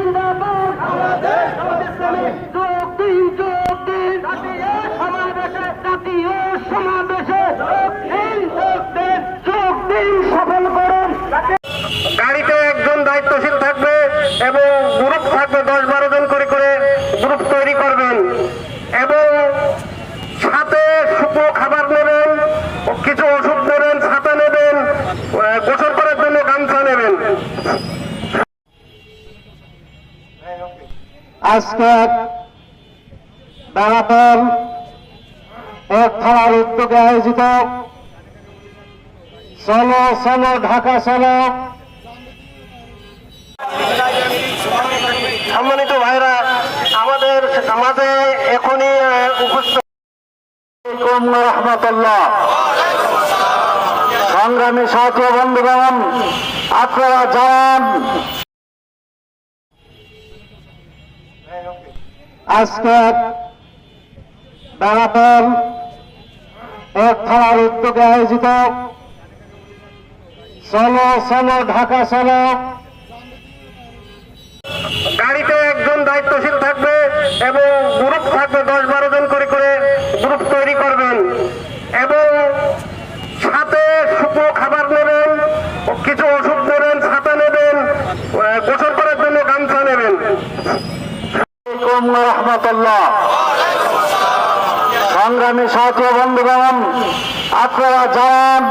জিন্দাবাদ। জিন্দাবাদ বাংলাদেশ ইসলামী যোগ দিন যোগ দিন। সমাবেশে জাতীয় সমাবেশে যোগ দিন যোগ দিন যোগ দিন সফল করুন। গাড়িতে একজন দায়িত্বশীল থাকবে এবং গ্রুপ থাকবে দশ বারো জন করে করে গ্রুপ তৈরি করবেন। এবং সাথে শুকনো খাবার নেবেন কিছু ওষুধ নেবেন ছাতা নেবেন গোসল করার জন্য গামছা নেবেন। আজকে বেড়াতেন এক খেলার উদ্যোগে আয়োজিত। চলো চলো, ঢাকা, চলো। সম্মানিত ভাইরা, আমাদের মাঝে এখনই উপস্থিত রহমতুল্লাহ। সংগ্রামী সাথী বন্ধুগণ, আপনারা যান আজকে বেড়াতেন এক খেলার উদ্যোগে আয়োজিত চলো চলো ঢাকা চলো গাড়িতে একজন দায়িত্বশীল থাকবে এবং গ্রুপ থাকবে, দশ বারো জন করে করে গ্রুপ তৈরি করবেন এবং সাথে শুকনো খাবার নেবেন কিছু ওষুধ নেবেন ছাতা নেবেন আহ, গোসল করার জন্য গামছা নেবেন রহমতুল্লাহ। সংগ্রামী সাথী বন্ধুগণ আপনারা যান।